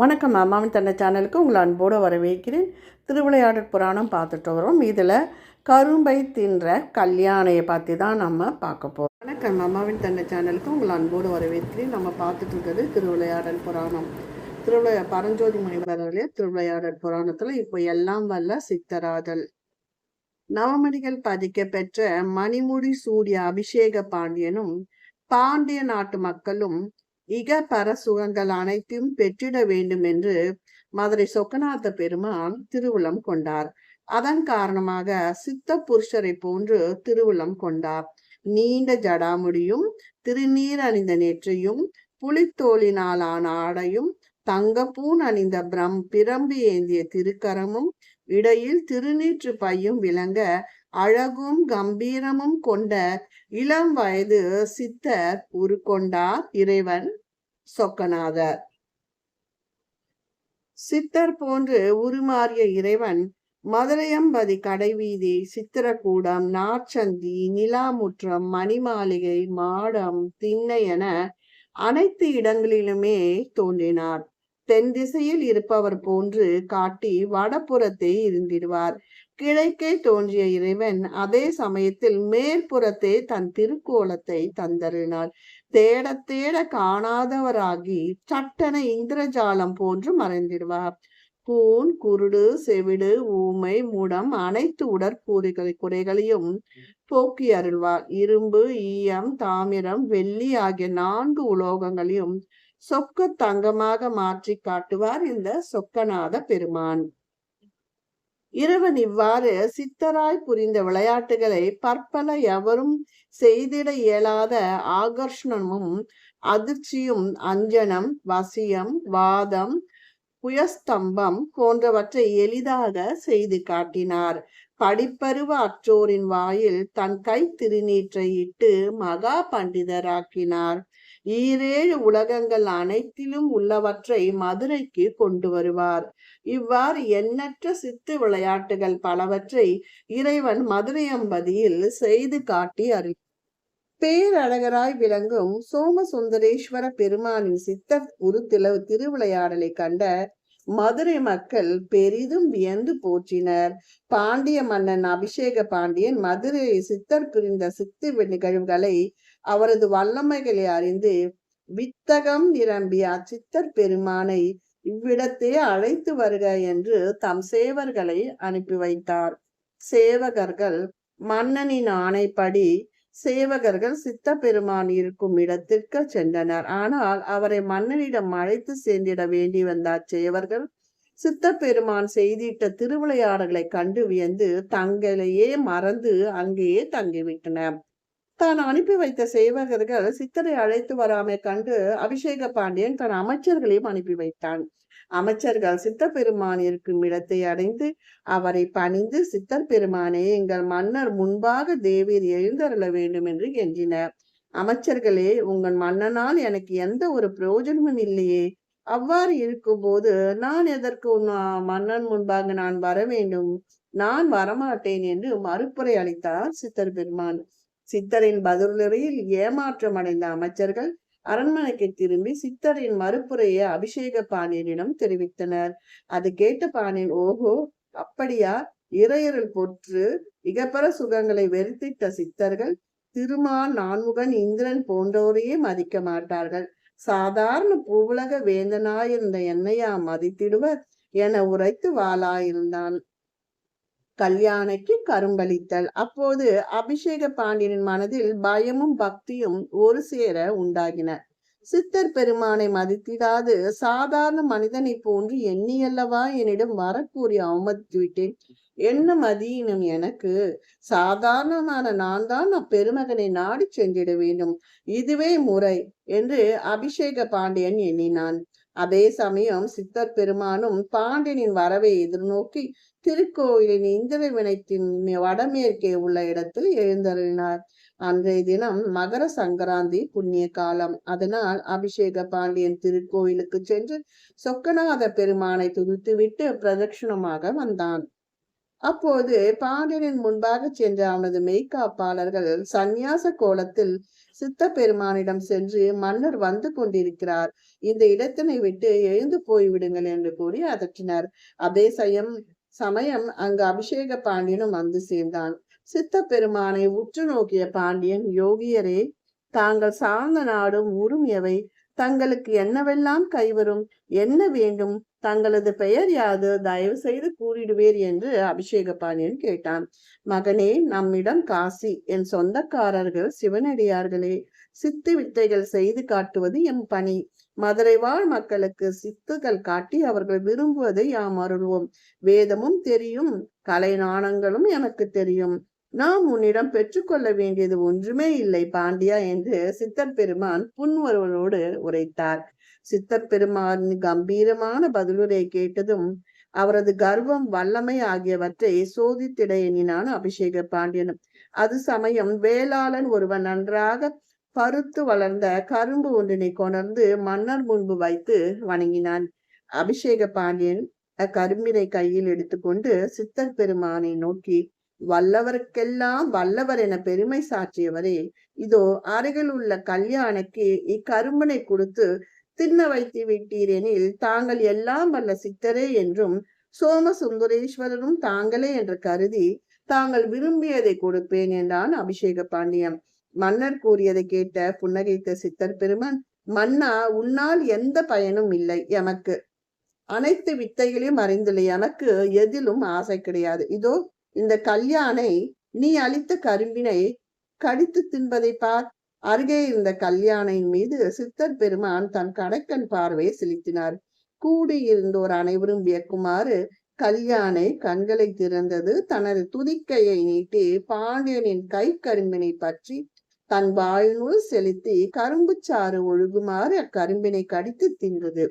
வணக்கம் அம்மாவின் தன்னை சேனலுக்கு உங்களை அன்போடு வரவேற்கிறேன். திருவிளையாடற் புராணம் பார்த்துட்டு வரோம். இதில் கரும்பை தின்ற கல்யாணையை பற்றி தான் நம்ம பார்க்க போகிறோம் வணக்கம் அம்மாவின் தன்னை சேனலுக்கு உங்களை அன்போடு வரவேற்கிறேன். நம்ம பார்த்துட்டு இருக்கிறது திருவிளையாடல் புராணம். திருவிளையா பரஞ்சோதி முனிவர்களே திருவிளையாடல் புராணத்தில் இப்போ எல்லாம் வல்ல சித்தராதல். நவமணிகள் பதிக்க பெற்ற மணிமுடி சூரிய அபிஷேக பாண்டியனும் பாண்டிய நாட்டு மக்களும் இக பர சுகங்கள் அனைத்தையும் பெற்றிட வேண்டும் என்று மதுரை சொக்கநாத பெருமான் திருவுளம் கொண்டார். அதன் காரணமாக சித்த புருஷரை போன்று திருவுளம் கொண்டார். நீண்ட ஜடாமுடியும் திருநீர் அணிந்த நெற்றியும் புலித்தோலினாலான ஆடையும் தங்கப்பூன் அணிந்த பிரம் பிரம்பு ஏந்திய திருக்கரமும் இடையில் திருநீற்று பையும் விளங்க அழகும் கம்பீரமும் கொண்ட இளம் வயது சித்தர் உருக்கொண்டார் இறைவன். சொக்கநாதர் சித்தர் போன்று உருமாறிய இறைவன் மதுரையம்பதி கடைவீதி சித்திரக்கூடம் நாற்சந்தி நிலாமுற்றம் மணிமாளிகை மாடம் திண்ணை என அனைத்து இடங்களிலுமே தோன்றினார். தென் திசையில் இருப்பவர் போன்று காட்டி வடபுறத்தே இருந்திடுவார். கிழக்கே தோன்றிய இறைவன் அதே சமயத்தில் மேற்புறத்தே தன் திருக்கோலத்தை தந்தறினார் தேட தேட காணாதவராகி சட்டென இந்திரஜாலம் போன்று மறைந்திடுவார். கூன் குருடு செவிடு ஊமை முடம் அனைத்து உடற்கூறுகளை குறைகளையும் போக்கி அருள்வார். இரும்பு ஈயம் தாமிரம் வெள்ளி ஆகிய நான்கு உலோகங்களையும் சொக்க தங்கமாக மாற்றி காட்டுவார் இந்த சொக்கநாத பெருமான். இறைவன் இவ்வாறு சித்தராய் புரிந்த விளையாட்டுகளை பற்பல எவரும் செய்திட இயலாத ஆகர்ஷணமும் அதிர்ச்சியும் அஞ்சனம் வசியம் வாதம் புயஸ்தம்பம் போன்றவற்றை எளிதாக செய்து காட்டினார். படிப்பருவ அற்றோரின் வாயில் தன் கை திருநீற்றை இட்டு மகா பண்டிதராக்கினார். ஈரேழு உலகங்கள் அனைத்திலும் உள்ளவற்றை மதுரைக்கு கொண்டு வருவார். இவ்வாறு எண்ணற்ற சித்து விளையாட்டுகள் பலவற்றை இறைவன் மதுரையம்பதியில் செய்து காட்டி அறி பேரழகராய் விளங்கும் சோமசுந்தரேஸ்வர பெருமானின் சித்த உரு திருவிளையாடலை கண்ட மதுரை மக்கள் பெரிதும் வியந்து போற்றினர். பாண்டிய மன்னன் அபிஷேக பாண்டியன் மதுரையை சித்தர் புரிந்த சித்து நிகழ்வுகளை அவரது வல்லமைகளை அறிந்து வித்தகம் நிரம்பிய அச்சித்தர் பெருமானை இவ்விடத்தே அழைத்து வருக என்று தம் சேவர்களை அனுப்பி வைத்தார். சேவகர்கள் மன்னனின் ஆணைப்படி சேவகர்கள் சித்த பெருமான் இருக்கும் இடத்திற்கு சென்றனர். ஆனால் அவரை மன்னனிடம் அழைத்து சேர்ந்திட வேண்டி வந்த அச்சேவர்கள் சித்த பெருமான் செய்திட்ட திருவிளையாடலை கண்டு வியந்து தங்களையே மறந்து அங்கேயே தங்கிவிட்டனர். தான் அனுப்பி வைத்த சேவகர்கள் சித்தரை அழைத்து வராமை கண்டு அபிஷேக பாண்டியன் தன் அமைச்சர்களையும் அனுப்பி வைத்தான். அமைச்சர்கள் சித்த பெருமான் இருக்கும் இடத்தை அடைந்து அவரை பணிந்து சித்தர் பெருமானே எங்கள் மன்னர் முன்பாக தேவீர் எழுந்தருள வேண்டும் என்று கெஞ்சினர் அமைச்சர்களே உங்கள் மன்னனால் எனக்கு எந்த ஒரு பிரயோஜனமும் இல்லையே. அவ்வாறு இருக்கும்போது நான் எதற்கு மன்னன் முன்பாக நான் வர வேண்டும்? நான் வரமாட்டேன் என்று மறுப்புரை அளித்தார் சித்தர் பெருமான். சித்தரின் பதிலுரையில் ஏமாற்றம் அடைந்த அமைச்சர்கள் அரண்மனைக்கு திரும்பி சித்தரின் மறுப்புரையை அபிஷேக பாண்டியனிடம் தெரிவித்தனர். அது கேட்ட பாண்டியன் ஓஹோ அப்படியா? இறையருள் பொற்று இகப்பர சுகங்களை வெறுத்திட்ட சித்தர்கள் திருமால் நான்முகன் இந்திரன் போன்றோரையே மதிக்க மாட்டார்கள். சாதாரண பூவுலக வேந்தனாயிருந்த என்னையா மதித்திடுவர்? என உரைத்து வாளாயிருந்தான். கல்யாணைக்கு கரும்பளித்தல் அப்போது அபிஷேக பாண்டியனின் மனதில் பயமும் பக்தியும் ஒரு சேர உண்டாகின. சித்தர் பெருமானை மதித்திடாது சாதாரண மனிதனை போன்று எண்ணியல்லவா என்னிடம் வரக்கூறி அவமதித்து விட்டேன் என்ன மதியினும் எனக்கு? சாதாரணமான நான் தான் அப்பெருமகனை நாடி சென்றிட வேண்டும். இதுவே முறை என்று அபிஷேக பாண்டியன் எண்ணினான். அதே சமயம் சித்தர் பெருமானும் பாண்டியனின் வரவை எதிர்நோக்கி திருக்கோயிலின் இந்திர வினைத்தின் வடமேற்கே உள்ள இடத்தில் எழுந்தருளினார். அன்றைய தினம் மகர சங்கராந்தி புண்ணிய காலம். அதனால் அபிஷேக பாண்டியன் திருக்கோயிலுக்கு சென்று சொக்கநாத பெருமானை துதித்துவிட்டு பிரதட்சிணமாக வந்தான். அப்போது பாண்டியனின் முன்பாக சென்ற அவனது மெய்காப்பாளர்கள் சந்நியாச கோலத்தில் சித்த பெருமானிடம் சென்று மன்னர் வந்து கொண்டிருக்கிறார். இந்த இடத்தினை விட்டு எழுந்து போய்விடுங்கள் என்று கூறி அதற்றினர். அதே சயம் சமயம் அங்கு அபிஷேக பாண்டியனும் வந்து சேர்ந்தான். சித்த பெருமானை உற்று நோக்கிய பாண்டியன் யோகியரே தாங்கள் சார்ந்த நாடும் உரும் எவை? தங்களுக்கு என்னவெல்லாம் கைவரும்? என்ன வேண்டும்? தங்களது பெயர் யாது தயவு செய்து கூறிடுவேர் என்று அபிஷேக பாண்டியன் கேட்டான். மகனே நம்மிடம் காசி என் சொந்தக்காரர்கள் சிவனடியார்களே சித்து வித்தைகள் செய்து காட்டுவது எம் பணி. மதுரை வாழ் மக்களுக்கு சித்துகள் காட்டி அவர்கள் விரும்புவதை யாம் அருள்வோம். வேதமும் தெரியும் கலை நாணங்களும் எனக்கு தெரியும். நாம் உன்னிடம் பெற்றுக்கொள்ள வேண்டியது ஒன்றுமே இல்லை பாண்டியா என்று சித்தர் பெருமான் புன்வருவனோடு உரைத்தார். சித்தர் பெருமான் கம்பீரமான பதிலுரை கேட்டதும் அவரது கர்வம் வல்லமை ஆகியவற்றை சோதித்திட எண்ணினான் அபிஷேக பாண்டியனும். அது சமயம் வேளாளன் ஒருவன் நன்றாக பருத்து வளர்ந்த கரும்பு ஒன்றினை கொணர்ந்து மன்னர் முன்பு வைத்து வணங்கினான். அபிஷேக பாண்டியன் அக்கரும்பினை கையில் எடுத்துக்கொண்டு சித்தர் பெருமானை நோக்கி வல்லவருக்கெல்லாம் வல்லவர் என பெருமை சாற்றியவரே இதோ அருகில் உள்ள கல்யாணக்கு இக்கரும்பினை கொடுத்து தின்ன வைத்து விட்டீரெனில் தாங்கள் எல்லாம் வல்ல சித்தரே என்றும் சோம சுந்தரேஸ்வரரும் தாங்களே என்று கருதி தாங்கள் விரும்பியதை கொடுப்பேன் என்றான் அபிஷேக பாண்டியன். மன்னர் கூறியதை கேட்ட புன்னகைத்த சித்தர் பெருமன் மன்னா உன்னால் எந்த பயனும் இல்லை எமக்கு. அனைத்து வித்தைகளையும் அறிந்துள்ள எனக்கு எதிலும் ஆசை கிடையாது. இதோ இந்த கல்யாணை நீ அளித்த கரும்பினை கடித்து தின்பதை பார். அருகே இருந்த கல்யாணையின் மீது சித்தர் பெருமான் தன் கடைக்கன் பார்வையை செலுத்தினார். கூடியிருந்தோர் அனைவரும் வியக்குமாறு கல்யாணை கண்களை திறந்தது. தனது துதிக்கையை நீட்டி பாண்டியனின் கை கரும்பினை பற்றி தன் வாயினுள் செலுத்தி கரும்பு சாறு ஒழுகுமாறு அக்கரும்பினை கடித்து தின்றது.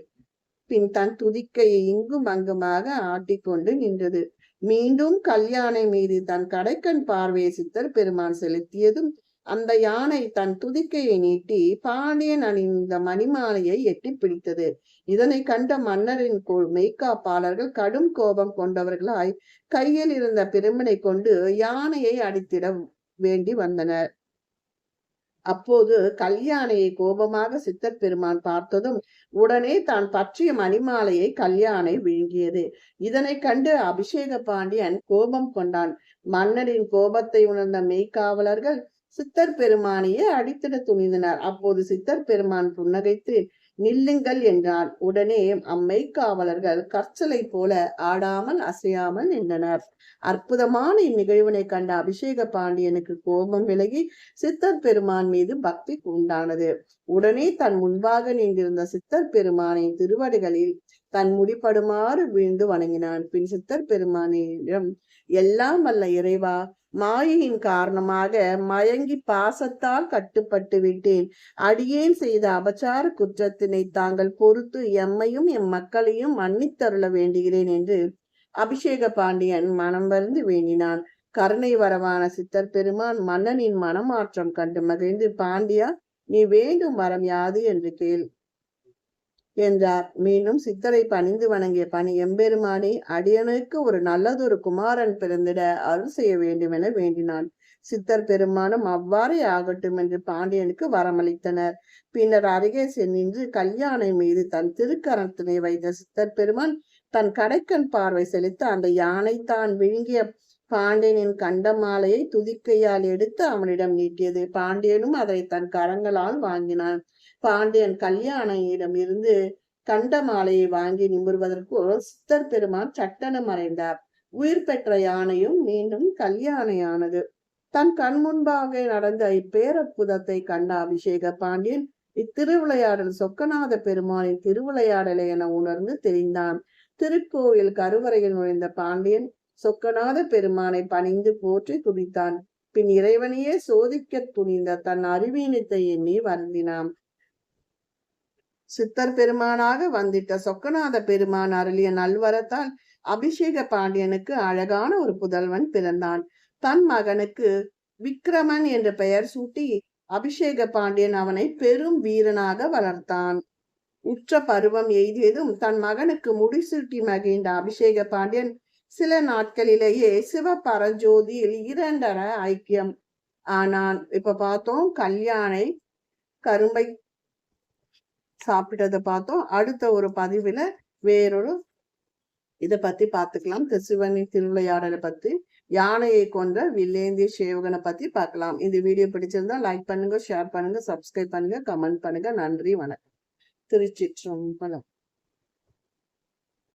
பின் தன் துதிக்கையை இங்கும் அங்குமாக ஆட்டிக்கொண்டு நின்றது. மீண்டும் கல்யாணை மீது தன் கடைக்கண் பார்வையை சித்தர் பெருமான் செலுத்தியதும் அந்த யானை தன் துதிக்கையை நீட்டி பாண்டியன் அணிந்த மணிமாலையை எட்டி பிடித்தது. இதனை கண்ட மன்னரின் மெய்காப்பாளர்கள் கடும் கோபம் கொண்டவர்களாய் கையில் இருந்த பெருமனை கொண்டு யானையை அடித்திட வேண்டி வந்தனர். அப்போது கல்யாணையை கோபமாக சித்தர் பெருமான் பார்த்ததும் உடனே தான் பற்றிய மணிமாலையை கல்யாணை விழுங்கியது. இதனை கண்டு அபிஷேக பாண்டியன் கோபம் கொண்டான். மன்னரின் கோபத்தை உணர்ந்த மெய்காவலர்கள் சித்தர் பெருமானையே அடித்திட துணிந்தனர். அப்போது சித்தர் பெருமான் புன்னகைத்து நில்லுங்கள் என்றான். உடனே அம்மை காவலர்கள் கற்சலை போல ஆடாமல் அசையாமல் நின்றனர். அற்புதமான இந்நிகழ்வினை கண்ட அபிஷேக பாண்டியனுக்கு கோபம் விலகி சித்தர் பெருமான் மீது பக்தி உண்டானது உடனே தன் முன்பாக நின்றிருந்த சித்தர் பெருமானின் திருவடிகளில் தன் முடிப்படுமாறு வீழ்ந்து வணங்கினான். பின் சித்தர் பெருமானிடம் எல்லாம் வல்ல இறைவா மாயையின் காரணமாக மயங்கி பாசத்தால் கட்டுப்பட்டு விட்டேன். அடியேன் செய்த அபச்சார குற்றத்தினை தாங்கள் பொறுத்து எம்மையும் எம் மக்களையும் மன்னித்தருள வேண்டுகிறேன் என்று அபிஷேக பாண்டியன் மனம் வருந்து வேண்டினான். கருணை வரவான சித்தர் பெருமான் மன்னனின் மனமாற்றம் கண்டு மகிழ்ந்து பாண்டியா நீ வேண்டும் வரம் யாது? என்று கேள். என்றார். மீண்டும் சித்தரை பணிந்து வணங்கிய பணி எம்பெருமானே அடியனுக்கு ஒரு நல்லதொரு குமாரன் பிறந்திட அருள் செய்ய வேண்டும் என வேண்டினான். சித்தர் பெருமானும் அவ்வாறே ஆகட்டும் என்று பாண்டியனுக்கு வரமளித்தனர். பின்னர் அருகே சென்று கல்யாணை மீது தன் திருக்கரத்தினை வைத்த சித்தர் பெருமான் தன் கடைக்கன் பார்வை செலுத்த அந்த யானை தான் விழுங்கிய பாண்டியனின் கண்டமாலையை துதிக்கையால் எடுத்து அவனிடம் நீட்டியது. பாண்டியனும் அதை தன் கரங்களால் வாங்கினான். பாண்டியன் கல்யாணையிடம் இருந்து கண்ட மாலையை வாங்கி நிமிர்வதற்குள் சித்தர் பெருமான் சட்டன மறைந்தார் உயிர் பெற்ற யானையும் மீண்டும் கல்யாணையானது. தன் கண் முன்பாக நடந்த இப்பேரற்புதத்தை கண்ட அபிஷேக பாண்டியன் இத்திருவிளையாடல் சொக்கநாத பெருமானின் திருவிளையாடலை என உணர்ந்து தெரிந்தான். திருக்கோயில் கருவறையில் நுழைந்த பாண்டியன் சொக்கநாத பெருமானை பணிந்து போற்றி துடித்தான் பின் இறைவனையே சோதிக்க துணிந்த தன் அறிவீனத்தை எண்ணி வருந்தினான். சித்தர் பெருமானாக வந்திட்ட சொக்கநாத பெருமான் அருளிய நல்வரத்தால் அபிஷேக பாண்டியனுக்கு அழகான ஒரு புதல்வன் பிறந்தான். தன் மகனுக்கு விக்ரமன் என்ற பெயர் சூட்டி அபிஷேக பாண்டியன் அவனை பெரும் வீரனாக வளர்த்தான். உற்ற பருவம் எய்தியதும் தன் மகனுக்கு முடிசூட்டி மகிழ்ந்த அபிஷேக பாண்டியன் சில நாட்களிலேயே சிவபரஜோதியில் இரண்டர ஐக்கியம். ஆனான் இப்ப பார்த்தோம் கல்யாணை கரும்பை சாப்பிட்டதை பார்த்தோம். அடுத்த ஒரு பதிவில் வேறொரு இதை பற்றி பார்த்துக்கலாம். சிவனி திருவிளையாடலை பற்றி யானையை கொன்ற வில்லேந்திய சேவகனை பற்றி பார்க்கலாம். இந்த வீடியோ பிடிச்சிருந்தா லைக் பண்ணுங்க ஷேர் பண்ணுங்க சப்ஸ்கிரைப் பண்ணுங்க கமெண்ட் பண்ணுங்க. நன்றி வணக்கம். திருச்சிற்றம்பலம்.